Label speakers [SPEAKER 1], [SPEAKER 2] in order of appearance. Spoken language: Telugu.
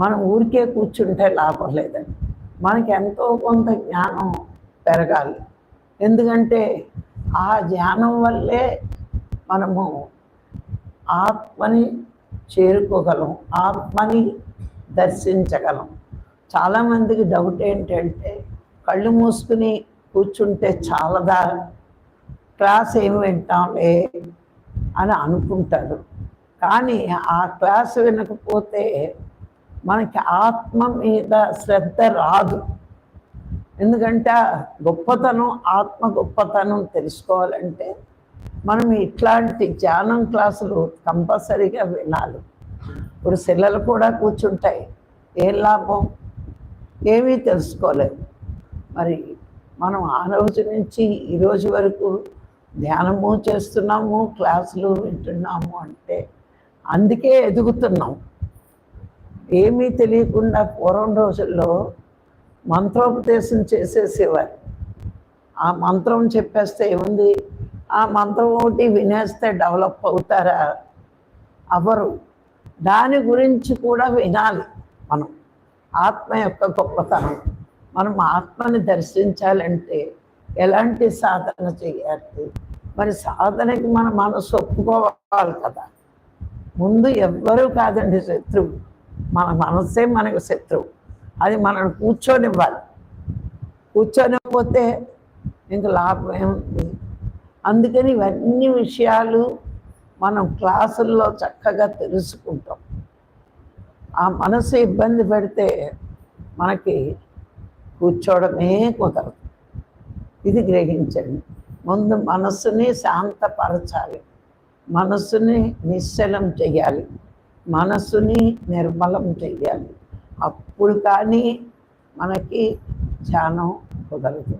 [SPEAKER 1] మనం ఊరికే కూర్చుంటే లాభం లేదండి. మనకి ఎంతో కొంత జ్ఞానం పెరగాలి. ఎందుకంటే ఆ జ్ఞానం వల్లే మనము ఆత్మని చేరుకోగలం ఆత్మని దర్శించగలం. చాలామందికి డౌట్ ఏంటంటే కళ్ళు మూసుకుని కూర్చుంటే చాలదా? క్లాస్ ఏం వింటాంలే అని అనుకుంటారు. కానీ ఆ క్లాస్ వినకపోతే మనకి ఆత్మ మీద శ్రద్ధ రాదు. ఎందుకంటే గొప్పతనం ఆత్మ గొప్పతనం తెలుసుకోవాలంటే మనం ఇట్లాంటి ధ్యానం క్లాసులు కంపల్సరీగా వినాలి. ఇప్పుడు పిల్లలు కూడా కూర్చుంటాయి. ఏం లాభం? ఏమీ తెలుసుకోలేదు మరి మనం ఆ రోజు నుంచి ఈరోజు వరకు ధ్యానము చేస్తున్నాము క్లాసులు వింటున్నాము అంటే అందుకే ఎదుగుతున్నాం. ఏమీ తెలియకుండా పూర్వం రోజుల్లో మంత్రోపదేశం చేసేసేవారు. ఆ మంత్రం చెప్పేస్తే ఏముంది? ఆ మంత్రం ఒకటి వినేస్తే డెవలప్ అవుతారా? అవరు. దాని గురించి కూడా వినాలి మనం. ఆత్మ యొక్క గొప్పతనం. మనం ఆత్మని దర్శించాలంటే ఎలాంటి సాధన చేయాలి? మరి సాధనకి మన మనసు ఒప్పుకోవాలి కదా. ముందు ఎవ్వరూ కాదండి శత్రువు. మన మనసే మనకు శత్రువు. అది మనం కూర్చొనివ్వాలి. కూర్చొనిపోతే ఇంకా లాభం ఏముంది అందుకని ఇవన్నీ విషయాలు మనం క్లాసుల్లో చక్కగా తెలుసుకుంటాం. ఆ మనసు ఇబ్బంది పెడితే మనకి కూర్చోవడమే కుదరదు. ఇది గ్రహించండి. ముందు మనస్సుని శాంతపరచాలి. మనస్సుని నిశ్చలం చేయాలి. మనస్సుని నిర్మలం చేయాలి అప్పుడు కానీ మనకి ధ్యానం కుదరదు.